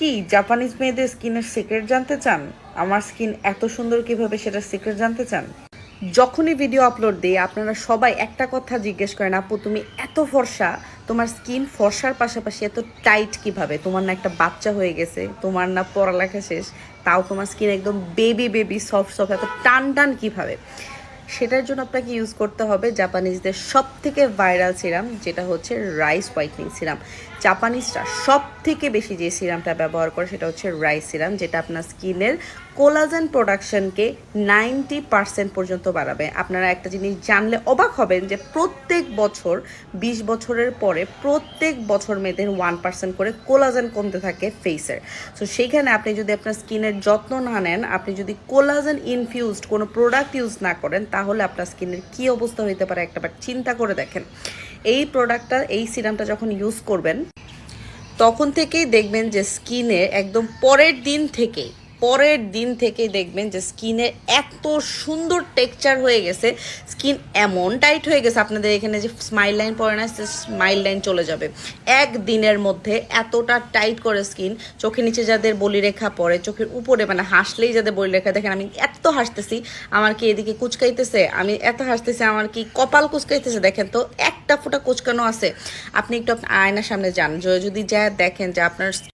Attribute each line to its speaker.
Speaker 1: কি জাপানিজ মেয়েদের স্কিনের সিক্রেট জানতে চান? আমার স্কিন এত সুন্দর কীভাবে সেটা সিক্রেট জানতে চান? যখনই ভিডিও আপলোড দিই, আপনারা সবাই একটা কথা জিজ্ঞেস করেন, আপু, তুমি এত ফর্সা, তোমার স্কিন ফর্সার পাশাপাশি এত টাইট কীভাবে? তোমার না একটা বাচ্চা হয়ে গেছে, তোমার না পড়ালেখা শেষ, তাও তোমার স্কিন একদম বেবি বেবি সফট সফট এত টান টান কীভাবে? সেটার জন্য আপনাকে ইউজ করতে হবে জাপানিজদের সব থেকে ভাইরাল সিরাম যেটা হচ্ছে রাইস হোয়াইটনিং সিরাম জাপানিজরা সব থেকে বেশি যে সিরামটা ব্যবহার করে সেটা হচ্ছে রাইস সিরাম, যেটা আপনার স্কিনের কোলাজেন প্রোডাকশনকে নাইনটি পার্সেন্ট পর্যন্ত বাড়াবে। আপনারা একটা জিনিস জানলে অবাক হবেন যে প্রত্যেক বছর, বিশ বছরের পরে প্রত্যেক বছর মেয়েদের ওয়ান পার্সেন্ট করে কোলাজেন কমতে থাকে ফেসের। সো সেইখানে আপনি যদি আপনার স্কিনের যত্ন না নেন, আপনি যদি কোলাজেন ইনফিউজড কোনো প্রোডাক্ট ইউজ না করেন, তাহলে আপনার স্কিনের কী অবস্থা হতে পারে একটাবার চিন্তা করে দেখেন। এই প্রোডাক্টটা এই সিরামটা যখন ইউজ করবেন, তখন থেকেই দেখবেন যে স্কিনে একদম পরের দিন থেকেই পরের দিন থেকেই দেখবেন যে স্কিনে এত সুন্দর টেক্সচার হয়ে গেছে। স্কিন এমন টাইট হয়ে গেছে, আপনাদের এখানে যে স্মাইল লাইন পড়ে না, সে স্মাইল লাইন চলে যাবে। এক দিনের মধ্যে এতটা টাইট করে স্কিন, চোখের নিচে যাদের বলিরেখা পড়ে, চোখের উপরে মানে হাসলেই যাদের বলিরেখা, দেখেন আমি এত হাসতেছি, আমার কি এদিকে কুচকাইতেছে? আমি এত হাসতেছি, আমার কি কপাল কুচকাইতেছে? দেখেন তো, একটা ফোঁটা কুচকানো আছে। আপনি একটু আয়নার সামনে যান যদি যা দেখেন যে আপনার